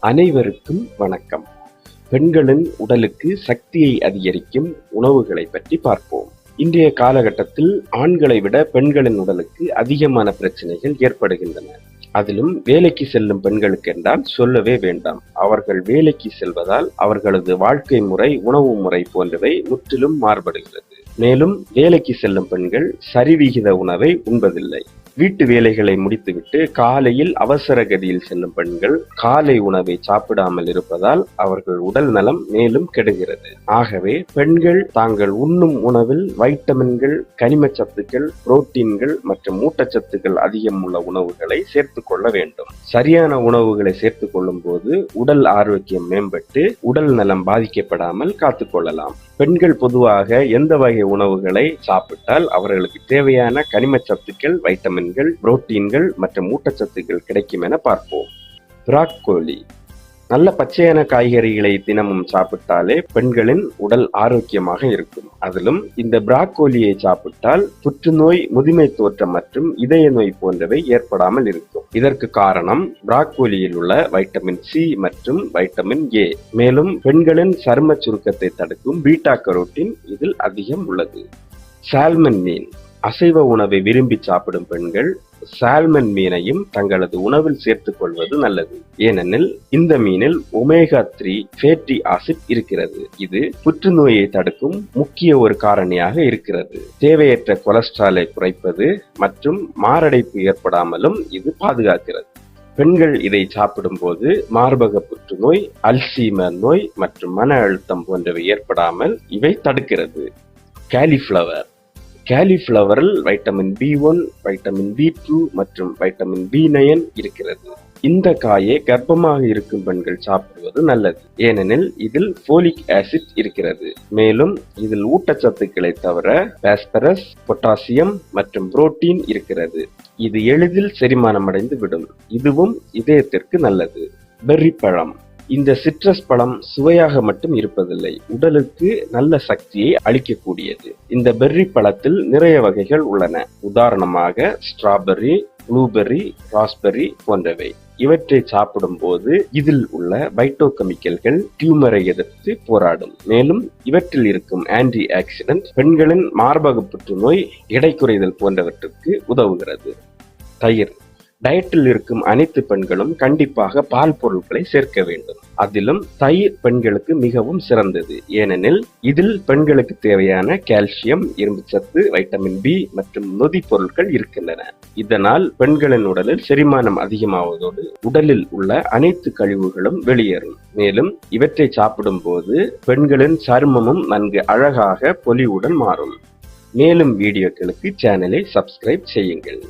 அனைவருக்கும் வணக்கம். பெண்களின் உடலுக்கு சக்தியை அதிகரிக்கும் உணவுகளை பற்றி பார்ப்போம். இன்றைய காலகட்டத்தில் ஆண்களை விட பெண்களின் உடலுக்கு அதிகமான பிரச்சனைகள் ஏற்படுகின்றன. அதிலும் வேலைக்கு செல்லும் பெண்களுக்கு என்றால் சொல்லவே வேண்டாம். அவர்கள் வேலைக்கு செல்வதால் அவர்களது வாழ்க்கை முறை உணவு முறை போன்றவை முற்றிலும் மாறுபடுகிறது. மேலும் வேலைக்கு செல்லும் பெண்கள் சரிவிகித உணவை உண்பதில்லை. வீட்டு வேலைகளை முடித்துவிட்டு காலையில் அவசர கதியில் செல்லும் பெண்கள் காலை உணவை சாப்பிடாமல் இருப்பதால் அவர்கள் உடல் நலம் மேலும் கெடுகிறது. ஆகவே பெண்கள் தாங்கள் உண்ணும் உணவில் வைட்டமின்கள் கனிமச் சத்துக்கள் புரோட்டீன்கள் மற்றும் ஊட்டச்சத்துக்கள் அதிகம் உள்ள உணவுகளை சேர்த்துக் கொள்ள வேண்டும். சரியான உணவுகளை சேர்த்துக் கொள்ளும் போது உடல் ஆரோக்கியம் மேம்பட்டு உடல் நலம் பாதிக்கப்படாமல் காத்துக்கொள்ளலாம் பெண்கள் பொதுவாக எந்த வகை உணவுகளை சாப்பிட்டால் அவர்களுக்கு தேவையான கனிமச் சத்துக்கள் வைட்டமின்கள் புரோட்டீன்கள் மற்றும் ஊட்டச்சத்துக்கள் கிடைக்கும் என பார்ப்போம். பிராக்கோலி. நல்ல பச்சையான காய்கறிகளை தினமும் சாப்பிட்டாலே பெண்களின் உடல் ஆரோக்கியமாக இருக்கும். அதிலும் இந்த பிராக்கோலியை சாப்பிட்டால் புற்றுநோய் முதுமை தோற்றம் மற்றும் இதய நோய் போன்றவை ஏற்படாமல் இருக்கும். இதற்கு காரணம் பிராக்கோலியில் உள்ள வைட்டமின் சி மற்றும் வைட்டமின் ஏ. மேலும் பெண்களின் சரும சுருக்கத்தை தடுக்கும் பீட்டா கரோட்டின் இதில் அதிகம் உள்ளது. சால்மன் மீன் அசைவ உணவை விரும்பி சாப்பிடும் பெண்கள் சால்மன் மீனையும் தங்களது உணவில் சேர்த்துக் கொள்வது நல்லது. ஏனெனில் இந்த மீனில் ஒமேகா த்ரீ ஃபேட்டி ஆசிட் இருக்கிறது. இது புற்றுநோயை தடுக்கும் முக்கிய ஒரு காரணியாக இருக்கிறது. தேவையற்ற கொலஸ்ட்ராலை குறைப்பது மற்றும் மாரடைப்பு ஏற்படாமலும் இது பாதுகாக்கிறது. பெண்கள் இதை சாப்பிடும்போது மார்பக புற்றுநோய் அல்சீமர் நோய் மற்றும் மன அழுத்தம் போன்றவை ஏற்படாமல் இவை தடுக்கிறது. Cauliflower கேலிஃப்ளவரில் vitamin B one vitamin B two மற்றும் வைட்டமின் பி நயன் இருக்கிறது. இந்த காயை கர்ப்பமாக இருக்கும் பெண்கள் சாப்பிடுவது நல்லது. ஏனெனில் இதில் போலிக் ஆசிட் இருக்கிறது. மேலும் இதில் ஊட்டச்சத்துக்களை தவிர பாஸ்பரஸ் பொட்டாசியம் மற்றும் புரோட்டீன் இருக்கிறது. இது எளிதில் செரிமானமடைந்து விடும். இதுவும் இதயத்திற்கு நல்லது. பெர்ரி பழம். இந்த சிட்ரஸ் பழம் சுவையாக மட்டும் இருப்பதில்லை உடலுக்கு நல்ல சக்தியை அளிக்கக்கூடியது. இந்த பெர்ரி பழத்தில் நிறைய வகைகள் உள்ளன. உதாரணமாக ஸ்ட்ராபெர்ரி ப்ளூபெர்ரி ராஸ்பெர்ரி போன்றவை. இவற்றை சாப்பிடும்போது இதில் உள்ள பைட்டோகெமிக்கல்கள் டியூமரை எதிர்த்து போராடும். மேலும் இவற்றில் இருக்கும் ஆன்டி ஆக்சிடென்ட் பெண்களின் மார்பக புற்றுநோய் எடை குறைதல் போன்றவற்றுக்கு உதவுகிறது. தயிர். டயட்டில் இருக்கும் அனைத்து பெண்களும் கண்டிப்பாக பால் பொருட்களை சேர்க்க வேண்டும். அதிலும் தயிர் பெண்களுக்கு மிகவும் சிறந்தது. ஏனெனில் இதில் பெண்களுக்கு தேவையான கால்சியம் இரும்புச்சத்து வைட்டமின் பி மற்றும் நொதி பொருட்கள் இருக்கின்றன. இதனால் பெண்களின் உடலில் செரிமானம் அதிகமாவதோடு உடலில் உள்ள அனைத்து கழிவுகளும் வெளியேறும். மேலும் இவற்றை சாப்பிடும் போது பெண்களின் சருமமும் நன்கு அழகாக பொலிவுடன் மாறும். மேலும் வீடியோக்களுக்கு சேனலை சப்ஸ்கிரைப் செய்யுங்கள்.